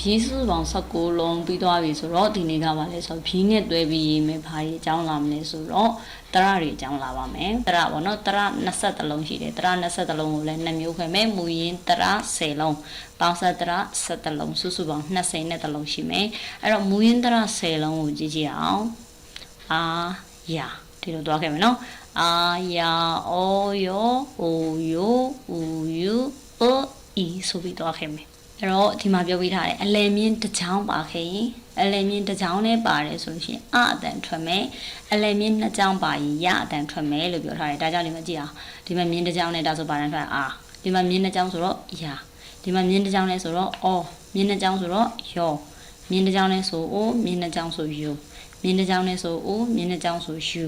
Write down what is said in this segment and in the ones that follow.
ဖြီးစုပေါင်း16လုံးပြီးသွားပြီဆိုတော့ဒီနေ့ကပါလဲဆိုတော့ဖြီးနဲ့တွဲပြီးရေးမယ်ဘာကြီးအကြောင်းလာမလဲဆိုတော့တရတွေအကြောင်းလာပါမယ်တရပေါ့နော်တရ20လုံးရှိတယ်တရ20လုံးကိုလည်း2မျိုးခွဲမယ်မူရင်းတရ10လုံးပေါင်းဆက်တရ17လုံးစုစုပေါင်း20နဲ့တလုံးရှိမယ်အဲ့တော့မူရင်းတရ10လုံးကိုကြည့်ကြည့်အောင်အာယာဒီလိုသွားခဲ့မယ်နော်အာယာအောယောအိုယိုဦးယူအိုဤဆိုပြီးသွားခဲ့မယ် အဲ့တော့ဒီမှာပြောပြထားတယ်အလယ်မြင့်တစ်ချောင်းပါခဲ့ရင်အလယ်မြင့်တစ်ချောင်းနဲ့ပါတယ်ဆိုလို့ရှိရင်အအတန်ထွက်မယ်အလယ်မြင့်နှစ်ချောင်းပါရင်ရအတန်ထွက်မယ်လို့ပြောထားတယ်ဒါကြောင့်ဒီမှာကြည့်အောင်ဒီမှာမြင့်တစ်ချောင်းနဲ့ဒါဆိုပါတန်ထွက်အာဒီမှာမြင့်နှစ်ချောင်းဆိုတော့ယာဒီမှာမြင့်တစ်ချောင်းနဲ့ဆိုတော့အောမြင့်နှစ်ချောင်းဆိုတော့ယောမြင့်တစ်ချောင်းနဲ့ဆိုအိုမြင့်နှစ်ချောင်းဆိုယူမြင့်တစ်ချောင်းနဲ့ဆိုအိုမြင့်နှစ်ချောင်းဆိုယူ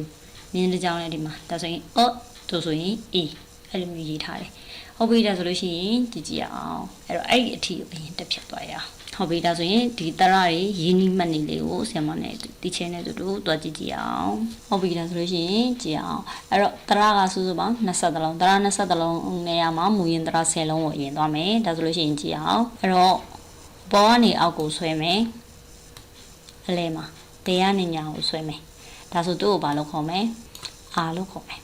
မြင့်တစ်ချောင်းနဲ့ဒီမှာဒါဆိုရင်အောတို့ဆိုရင်အီအဲ့လိုမျိုးရေးထားတယ် ဟုတ်ပြီဒါဆိုလို့ရှိရင်ကြည့်ကြည့်အောင်အဲ့တော့အဲ့ဒီအထီကိုအရင်တက်ဖြတ်သွားရအောင်ဟုတ်ပြီဒါဆိုရင်ဒီတရတွေရင်းနှီးမှတ်နေလေးကိုဆင်မနဲ့တီချဲနဲ့တူတူတွားကြည့်ကြည့်အောင်ဟုတ်ပြီဒါဆိုလို့ရှိရင်ကြည့်အောင်အဲ့တော့တရကစုစုပေါင်း20လုံးတရ20လုံးနေရာမှာမူရင်တရ10လုံးကိုအရင်သွားမယ်ဒါဆိုလို့ရှိရင်ကြည့်အောင်အဲ့တော့ဘောကနေအောက်ကိုဆွဲမယ်အလဲမှာတရားနေညာကိုဆွဲမယ်ဒါဆိုသူ့ကိုဘာလို့ခေါ်မလဲအာလို့ခေါ်မယ်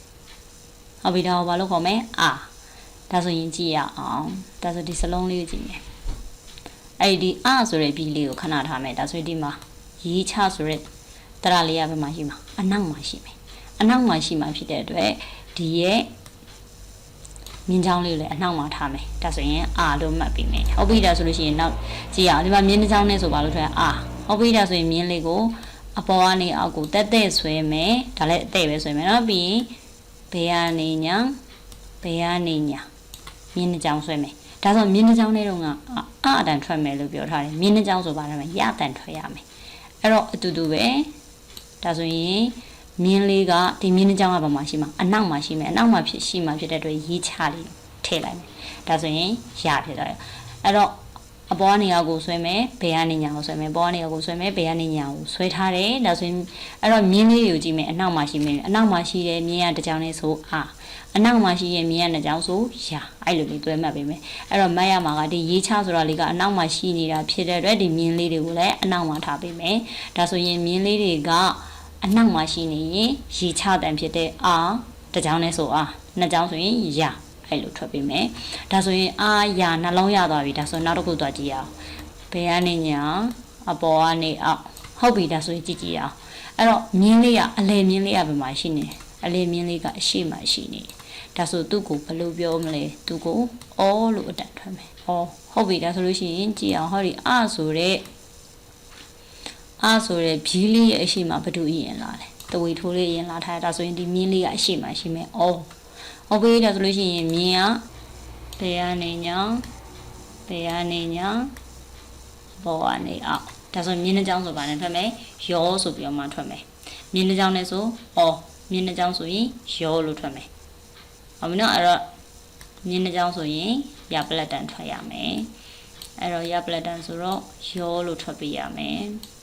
ဟုတ်ပြီဒါကိုဘာလို့ခေါ်မလဲအာ ဒါဆိုရင်ကြည့်ရအောင်ဒါဆိုဒီစလုံးလေးကိုကြည့်မယ်အဲ့ဒီအဆိုတဲ့ပြီးလေးကိုခဏထားမယ်ဒါဆိုဒီမှာရေးချဆိုတဲ့တရလေးရဘယ်မှာရှိမှာအနောက်မှာရှိမယ်အနောက်မှာရှိမှာဖြစ်တဲ့အတွက်ဒီရဲ့မြင်းချောင်းလေးကိုလည်းအနောက်မှာထားမယ်ဒါဆိုရင်အာလို့မှတ်ပြီးမယ်ဟုတ်ပြီဒါဆိုလို့ရှိရင်နောက်ကြည့်ရအောင်ဒီမှာမြင်းချောင်းနဲ့ဆိုပါလို့ထွက်အာဟုတ်ပြီဒါဆိုရင်မြင်းလေးကိုအပေါ်ကနေအောက်ကိုတက်တက်ဆွဲမယ်ဒါလည်းအတဲ့ပဲဆွဲမယ်နော်ပြီးရင်ဘေးကနေညာဘေးကနေညာ မြင်းနှကြောင်ဆွဲမယ်ဒါဆိုမြင်းနှကြောင်နဲ့တော့ကအအတန်ထွက်မယ်လို့ပြောထားတယ်မြင်းနှကြောင်ဆိုပါတော့ရတန်ထွက်ရမယ်အဲ့တော့အတူတူပဲဒါဆိုရင်မြင်းလေးကဒီမြင်းနှကြောင်ကဘာမှရှိမှာအနောက်မှာရှိမယ်အနောက်မှာဖြစ်ရှိမှာဖြစ်တဲ့အတွက်ရေးချလေးထည့်လိုက်မယ်ဒါဆိုရင်ရဖြစ်သွားတယ်အဲ့တော့ အပေါ်ကနေအောက်ကိုဆွဲမယ်ဘယ်ကနေညာကိုဆွဲမယ်ပေါ်ကနေအောက်ကိုဆွဲမယ်ဘယ်ကနေညာကိုဆွဲထားတယ်ဒါဆိုရင်အဲ့တော့မြင်းလေးကိုကြည့်မယ်အနောက်မှာရှိမယ်အနောက်မှာရှိတဲ့မြင်းရတစ်ကြောင်လေးဆိုအာအနောက်မှာရှိရဲ့မြင်းရတစ်ကြောင်ဆိုရာအဲ့လိုလေးတွဲမှတ်ပေးမယ်အဲ့တော့မတ်ရမှာကဒီရေးချဆိုတာလေးကအနောက်မှာရှိနေတာဖြစ်တဲ့အတွက်ဒီမြင်းလေးတွေကိုလည်းအနောက်မှာထားပေးမယ်ဒါဆိုရင်မြင်းလေးတွေကအနောက်မှာရှိနေရင်ရေချတန်ဖြစ်တဲ့အာတစ်ကြောင်နဲ့ဆိုအာနှစ်ကြောင်ဆိုရင်ရာ အဲ့လိုထွက်ပေးမယ်ဒါဆိုရင်အာရာနှလုံးရသွားပြီဒါဆိုနောက်တစ်ခုသွားကြည့်ရအောင်ဘယ်ကနေညာအပေါ်ကနေအောက်ဟုတ်ပြီဒါဆိုရင်ကြည့်ကြည့်ရအောင်အဲ့တော့မြင်းလေးကအလဲမြင်းလေးကဘယ်မှာရှိနေအလဲမြင်းလေးကအရှိမှရှိနေဒါဆိုသူ့ကိုဘယ်လိုပြောမလဲသူ့ကိုအောလို့အတန်ထွက်မယ်အောဟုတ်ပြီဒါဆိုလို့ရှိရင်ကြည့်အောင်ဟောဒီအဆိုတဲ့အာဆိုတဲ့ဘီးလေးရဲ့အရှိမဘဒူရင်လာတယ်တဝီထိုးလေးရင်လာထားတာဆိုရင်ဒီမြင်းလေးကအရှိမရှိမယ်။အော်။ ဟုတ်ပြီဒါဆိုလို့ရှိရင်မြင်းကဘယ်ကနေညာဘယ်ကနေညာဘောကနေအောက်ဒါဆိုမြင်းနှကြောင်းဆိုပါနဲ့ထွက်မယ်။ရောဆိုပြီးတော့မှထွက်မယ်။မြင်းနှကြောင်းနဲ့ဆိုအော်မြင်းနှကြောင်းဆိုရင်ရောလို့ထွက်မယ်။ဟုတ်ပြီနော်အဲ့တော့မြင်းနှကြောင်းဆိုရင်ရပလက်တန်ထွက်ရမယ်။အဲ့တော့ရပလက်တန်ဆိုတော့ရောလို့ထွက်ပေးရမယ်။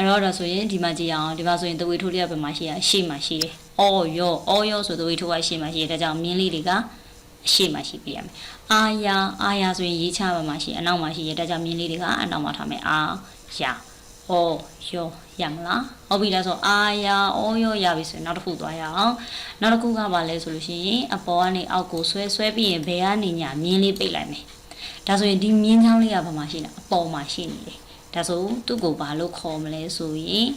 အဲ့တော့ဒါဆိုရင်ဒီမှာကြည့်အောင်ဒီမှာဆိုရင်သဝေထိုးလေးကဘယ်မှာရှိရရှေ့မှာရှိတယ်။အော်ရောအော်ရောဆိုသဝေထိုးကရှေ့မှာရှိတယ်ဒါကြောင့်မြင်းလေးတွေကအရှေ့မှာရှိပြရမယ်။အာယာအာယာဆိုရင်ရေးချပါမှာရှိအနောက်မှာရှိရဒါကြောင့်မြင်းလေးတွေကအနောက်မှာထားမယ်။အာယာအော်ရောရမလား။ဟုတ်ပြီလားဆိုအာယာအော်ရောရပြီဆိုရင်နောက်တစ်ခုသွားရအောင်။နောက်တစ်ခုကဘာလဲဆိုလို့ရှိရင်အပေါ်ကနေအောက်ကိုဆွဲဆွဲပြီးရင်ဘယ်ကနေညာမြင်းလေးပိတ်လိုက်မယ်။ဒါဆိုရင်ဒီမြင်းချောင်းလေးကဘာမှရှိနေအပေါ်မှာရှိနေတယ်။ ဒါဆိုသူ့ကိုဘာလို့ခေါ်မလဲဆိုရင်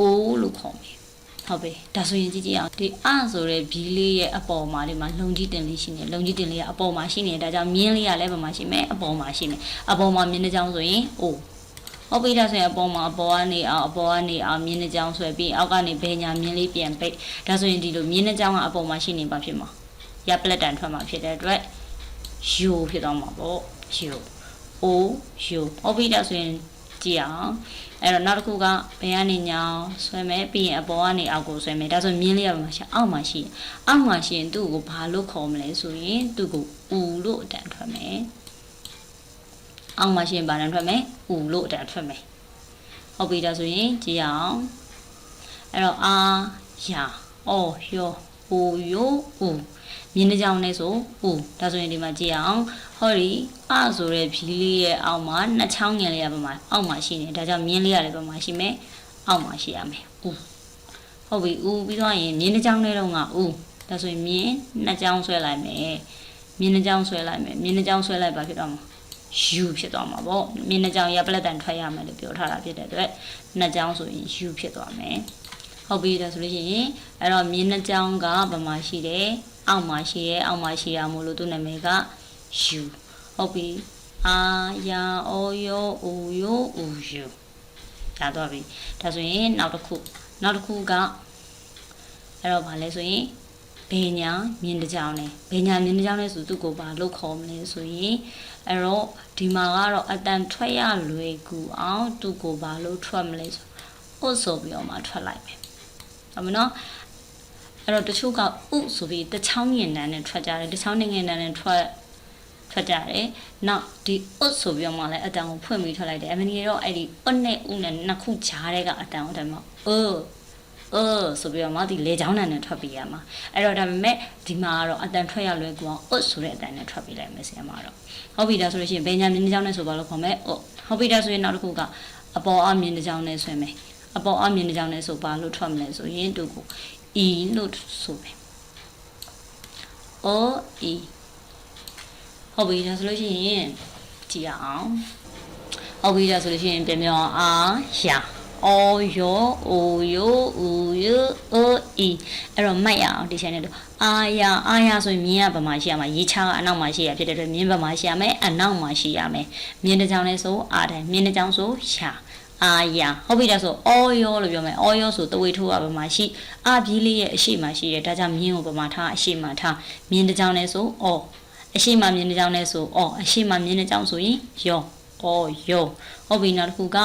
အိုးလို့ခေါ်မယ်ဟုတ်ပြီဒါဆိုရင်ကြည့်ကြည့်အောင်ဒီအဆိုတဲ့ဘီးလေးရဲ့အပေါ်မှာဒီမှာလုံကြီးတင်လေးရှိနေလုံကြီးတင်လေးကအပေါ်မှာရှိနေဒါကြောင့်မြင်းလေးကလည်းဘာမှရှိမယ်အပေါ်မှာရှိမယ်အပေါ်မှာမြင်းတစ်ကြောင်းဆိုရင်အိုးဟုတ်ပြီဒါဆိုရင်အပေါ်မှာအပေါ်ကနေအောင်အပေါ်ကနေအောင်မြင်းတစ်ကြောင်းဆွဲပြီးအောက်ကနေဘဲညာမြင်းလေးပြန်ပိတ်ဒါဆိုရင်ဒီလိုမြင်းတစ်ကြောင်းကအပေါ်မှာရှိနေပါဖြစ်မှာရပလက်တန်ထွက်မှာဖြစ်တဲ့အတွက်ယူဖြစ်သွားမှာပေါ့ယူအိုးယူဟုတ်ပြီဒါဆိုရင် ကြည့်အောင်အဲ့တော့နောက်တစ်ခုကဘယ်ကနေညာဆွဲမယ်ပြီးရင်အပေါ်ကနေအောက်ကိုဆွဲမယ်ဒါဆိုမြင်းလေးရပါမှာရှာအောက်မှာရှိအောက်မှာရှိရင်သူ့ကိုဘာလို့ခေါ်မလဲဆိုရင်သူ့ကိုဦးလို့အတန်ထွက်မယ်အောက်မှာရှိရင်ဘာတန်ထွက်မယ်ဦးလို့အတန်ထွက်မယ်ဟုတ်ပြီဒါဆိုရင်ကြည့်အောင်အဲ့တော့အာယာအော်ယော ဟိုယိုဦးမြင်းတစ်ကြောင်နဲ့ဆိုဦးဒါဆိုရင်ဒီမှာကြည့်အောင်ဟောဒီအဆိုတဲ့ဖြီးလေးရဲ့အောက်မှာနှစ်ချောင်းငယ်လေးကဘာမှအောက်မှာရှိနေဒါကြောင့်မြင်းလေးကလည်းဘာမှရှိမယ်အောက်မှာရှိရမယ်ဦးဟုတ်ပြီဦးပြီးတော့ရင်မြင်းတစ်ကြောင်လေးတော့ကဦးဒါဆိုရင်မြင်းနှစ်ကြောင်ဆွဲလိုက်မယ်မြင်းနှစ်ကြောင်ဆွဲလိုက်မယ်မြင်းနှစ်ကြောင်ဆွဲလိုက်ပါဖြစ်တော့မှာယူဖြစ်သွားမှာပေါ့မြင်းနှစ်ကြောင်ရပလက်တန်ထွက်ရမယ်လို့ပြောထားတာဖြစ်တဲ့အတွက်နှစ်ကြောင်ဆိုရင်ယူဖြစ်သွားမယ် ဟုတ်ပြီဒါဆိုလို့ရှိရင်အဲ့တော့မြင်းနှစ်ကြောင်ကဘာမှရှိတယ်အောက်မှာရှိတယ်အောက်မှာရှိရမို့လို့သူ့နာမည်ကယူဟုတ်ပြီအာယာအောယောအိုယောအိုယူဒါတော့ပြီဒါဆိုရင်နောက်တစ်ခုနောက်တစ်ခုကအဲ့တော့ဗာလဲဆိုရင်ဘေညာမြင်းတစ်ကြောင်နဲ့ဘေညာမြင်းတစ်ကြောင်နဲ့ဆိုသူ့ကိုပါလုတ်ခေါ်မလဲဆိုရင်အဲ့တော့ဒီမှာကတော့အတန်ထွက်ရလွယ်ကူအောင်သူ့ကိုပါလို့ထွက်မလဲဆိုဥဆိုပြီးတော့မှထွက်လိုက်မယ် ဟုတ်မနော်အဲ့တော့တချို့ကဥဆိုပြီးတချောင်းငင်တန်းနဲ့ထွက်ကြတယ်တချောင်းငင်တန်းနဲ့ထွက်ထွက်ကြတယ်နောက်ဒီဥဆိုပြီးတော့မှလည်းအတန်ကိုဖွင့်ပြီးထွက်လိုက်တယ်အမနီကတော့အဲ့ဒီဥနဲ့ဥနဲ့နှစ်ခုကြားတဲ့ကအတန်ကိုတည်းမှာအော်အော်ဆိုပြီးတော့မှဒီလေချောင်းတန်နဲ့ထွက်ပြီးရမှာအဲ့တော့ဒါပေမဲ့ဒီမှာကတော့အတန်ထွက်ရလွယ်ကူအောင်ဥဆိုတဲ့အတန်နဲ့ထွက်ပြီးလိုက်မယ်ဆရာမတော့ဟုတ်ပြီဒါဆိုလို့ရှိရင်ဘယ်ညာမြင်းတစ်ချောင်းနဲ့ဆိုပါလို့ခေါ်မယ်ဟုတ်ဟုတ်ပြီဒါဆိုရင်နောက်တစ်ခုကအပေါ်အမြင်းတစ်ချောင်းနဲ့ဆွဲမယ် အပေါ်အမြင်းတစ်ချောင်းနဲ့ဆိုပါလို့ထွက်မလဲဆိုရင်သူကို e လို့ဆိုမယ် o e ဟုတ်ပြီဒါဆိုလို့ရှိရင်ကြည့်ရအောင်ဟုတ်ပြီဒါဆိုလို့ရှိရင်ပြန်ပြောအောင်အာယာအောယောအိုယောဦးယောအိုအီအဲ့တော့မှတ်ရအောင်ဒီချက်နဲ့တော့အာယာအာယာဆိုရင်မြင်းကဘာမှရှိရမှာရေးချာကအနောက်မှာရှိရဖြစ်တဲ့အတွက်မြင်းဘာမှရှိရမယ်အနောက်မှာရှိရမယ်မြင်းတစ်ချောင်းလဲဆိုအာတယ်မြင်းတစ်ချောင်းဆိုရှာ အာယာဟုတ်ပြီဒါဆိုအောယောလို့ပြောမယ်အောယောဆိုတဝေထိုးကဘာမှရှိအာပြီးလေးရဲ့အရှိမှရှိတယ်ဒါကြောင့်မြင်းကိုဘာမှထားအရှိမှထားမြင်းတစ်ချောင်းလဲဆိုအောအရှိမမြင်းတစ်ချောင်းလဲဆိုအော်အရှိမမြင်းတစ်ချောင်းဆိုရင်ယောအော်ယောဟုတ်ပြီနောက်တစ်ခုက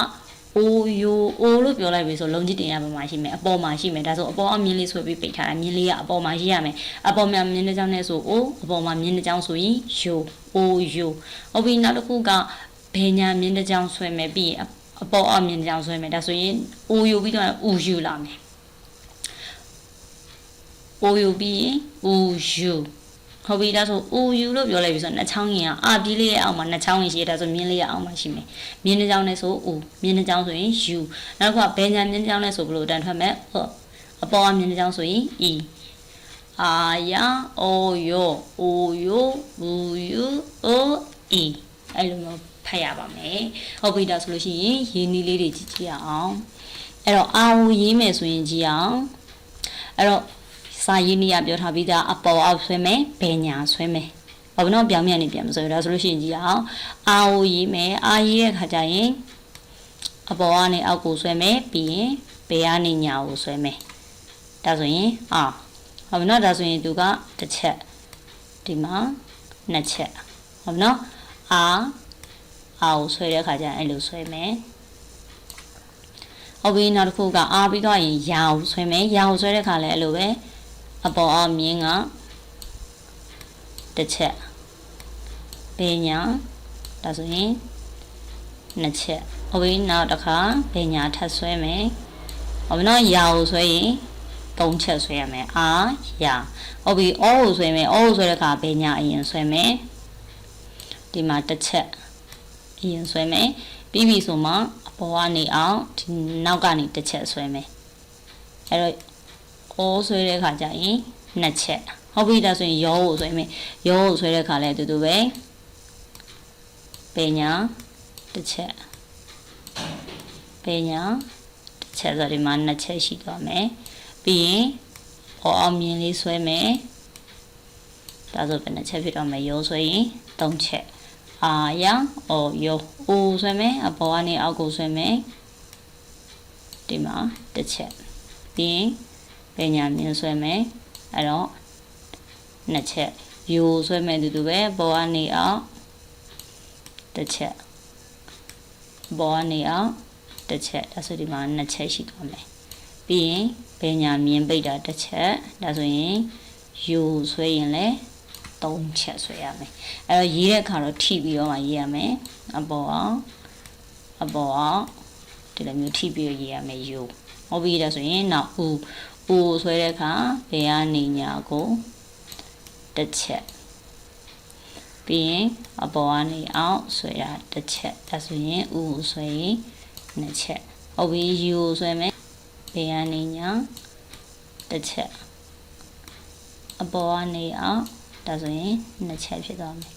အိုယိုအိုလို့ပြောလိုက်ပြီဆိုလုံးကြီးတင်ရပါမှာရှိမယ်အပေါ်မှာရှိမယ်ဒါဆိုအပေါ်အမြင်းလေးဆွဲပြီးပိတ်ထားတာမြင်းလေးကအပေါ်မှာရှိရမယ်အပေါ်မှာမြင်းတစ်ချောင်းနဲ့ဆိုအိုအပေါ်မှာမြင်းတစ်ချောင်းဆိုရင်ယိုအိုယိုဟုတ်ပြီနောက်တစ်ခုကဘယ်ညာမြင်းတစ်ချောင်းဆွဲမယ်ပြီးရင် အပေါ်အမြင်းတစ်ချောင်းဆွဲမယ်ဒါဆိုရင်အိုယိုပြီးတော့အိုယိုလာမယ်အိုယိုပြီးရင်အိုယိုဟုတ်ပြီဒါဆို OU လို့ပြောလိုက်ပြီဆိုတော့နှစ်ချောင်းရင်ကအာပြီးလေးရဲ့အောက်မှာနှစ်ချောင်းရင်ရှိရဒါဆိုမြင်းလေးရဲ့အောက်မှာရှိမယ်မြင်းတစ်ချောင်းနဲ့ဆို O မြင်းတစ်ချောင်းဆိုရင် U နောက်ကဘယ်ညာမြင်းတစ်ချောင်းနဲ့ဆိုဘလို့အတန်ထွက်မယ်ဟုတ်အပေါ်ကမြင်းတစ်ချောင်းဆိုရင် E အာယာအိုယိုအိုယိုဘူယူအိုအီအဲ့လိုမျိုး ဖတ်ရပါမယ်ဟုတ်ပြီဒါဆိုလို့ရှိရင်ရင်းနှီးလေးတွေကြည့်ကြည့်အောင်အဲ့တော့အာဝရေးမယ်ဆိုရင်ကြည့်အောင်အဲ့တော့စာရေးနည်းပြောထားပြီးသားအပေါ်အောက်ဆွဲမယ်ဘယ်ညာဆွဲမယ်ဘာလို့တော့ပြောင်းမြန်နေပြန်မဆိုရဒါဆိုလို့ရှိရင်ကြည့်အောင်အာကိုရေးမယ်အာရေးရဲ့ခါကျရင်အပေါ်ကနေအောက်ကိုဆွဲမယ်ပြီးရင်ဘယ်ကနေညာကိုဆွဲမယ်ဒါဆိုရင်အာဟုတ်ပြီနော်ဒါဆိုရင်သူကတစ်ချက်ဒီမှာနှစ်ချက်ဟုတ်ပြီနော်အာ အာကိုဆွဲတဲ့ခါကျရင်အဲ့လိုဆွဲမယ်ဟုတ်ပြီနောက်တစ်ခုကအာပြီးတော့ရင်ရာကိုဆွဲမယ်ရာကိုဆွဲတဲ့ခါလည်းအဲ့လိုပဲအပေါ်အမြင်းကတစ်ချက်ဘေးညာဒါဆိုရင်နှစ်ချက်ဟုတ်ပြီနောက်တစ်ခါဘေးညာထပ်ဆွဲမယ်ဟုတ်ပြီနော်ရာကိုဆွဲရင်သုံးချက်ဆွဲရမယ်အာရာဟုတ်ပြီအောကိုဆွဲမယ်အောကိုဆွဲတဲ့အခါဘေးညာအရင်ဆွဲမယ်ဒီမှာတစ်ချက်အ ရင်ဆွဲမယ်ပြီးပြီဆိုမှအပေါ်ကနေအောင်ဒီနောက်ကနေတစ်ချက်ဆွဲမယ်အဲ့တော့အိုးဆွဲတဲ့ခါကျရင်နှစ်ချက်ဟုတ်ပြီဒါဆိုရင်ရောကိုဆွဲမယ်ရောကိုဆွဲတဲ့ခါလဲအတူတူပဲပညာတစ်ချက်ပညာတစ်ချက်ဆိုဒီမှာနှစ်ချက်ရှိသွားမယ်ပြီးရင်အော်အောင်မြင်လေးဆွဲမယ်ဒါဆိုဘယ်နှချက်ဖြစ်တော့မယ်ရောဆွဲရင်၃ချက် အာယအော်ယောအိုဆွဲမယ်အပေါ်ကနေအောက်ကိုဆွဲမယ်ဒီမှာတစ်ချက်ပြီးရင်ပညာမြင်ဆွဲမယ်အဲ့တော့နှစ်ချက်ယူဆွဲမဲ့တူတူပဲပေါ်ကနေအောင်တစ်ချက်ပေါ်ကနေအောင်တစ်ချက်ဒါဆိုဒီမှာနှစ်ချက်ရှိသွားမယ်ပြီးရင်ပညာမြင်ပိတ်တာတစ်ချက်ဒါဆိုရင်ယူဆွဲရင်လည်း သုံးချက်ဆွဲရမယ်အဲ့တော့ရေးတဲ့အခါတော့ထိပြီးတော့မှရေးရမယ်အပေါ်အောင်အပေါ်အောင်ဒီလိုမျိုးထိပြီးရေးရမယ်ယူဟုတ်ပြီဒါဆိုရင်နောက်ဦးဦးဆွဲတဲ့အခါဘယ်ကနေညာကိုတစ်ချက်ပြီးရင်အပေါ်ကနေအောက်ဆွဲတာတစ်ချက်ဒါဆိုရင်ဥကိုဆွဲရင်နှစ်ချက်ဟုတ်ပြီယူကိုဆွဲမယ်ဘေးကနေညာတစ်ချက်အပေါ်ကနေအောက် ဒါဆိုရင်နှစ်ချက်ဖြစ်သွားမယ်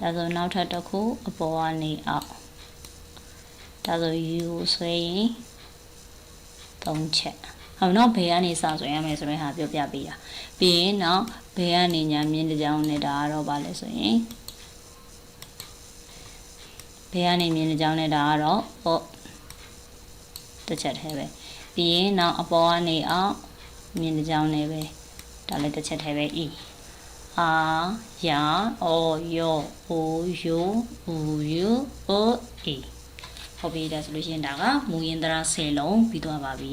ဒါဆိုနောက်ထပ်တစ်ခုအပေါ်ကနေအောက်ဒါဆိုယူကိုဆွဲရင်သုံးချက်ဟုတ်နော်ဘေးကနေစဆွဲရမယ်ဆိုတဲ့ဟာပြောပြပေးတာပြီးရင်နောက်ဘေးကနေညာမြင်းတစ်ကြောင်နဲ့ဒါကတော့ဗာလဲဆိုရင်ဘေးကနေမြင်းတစ်ကြောင်နဲ့ဒါကတော့ဟောတစ်ချက်ထဲပဲပြီးရင်နောက်အပေါ်ကနေအောက်မြင်းတစ်ကြောင်နဲ့ပဲဒါလည်းတစ်ချက်ထဲပဲဤ အာယာအောယောအိုယိုဥယိုအိုအီဟုတ်ပြီဒါဆိုလို့ရှိရင်ဒါကမူရင်းသရ10လုံးပြီးသွားပါပြီ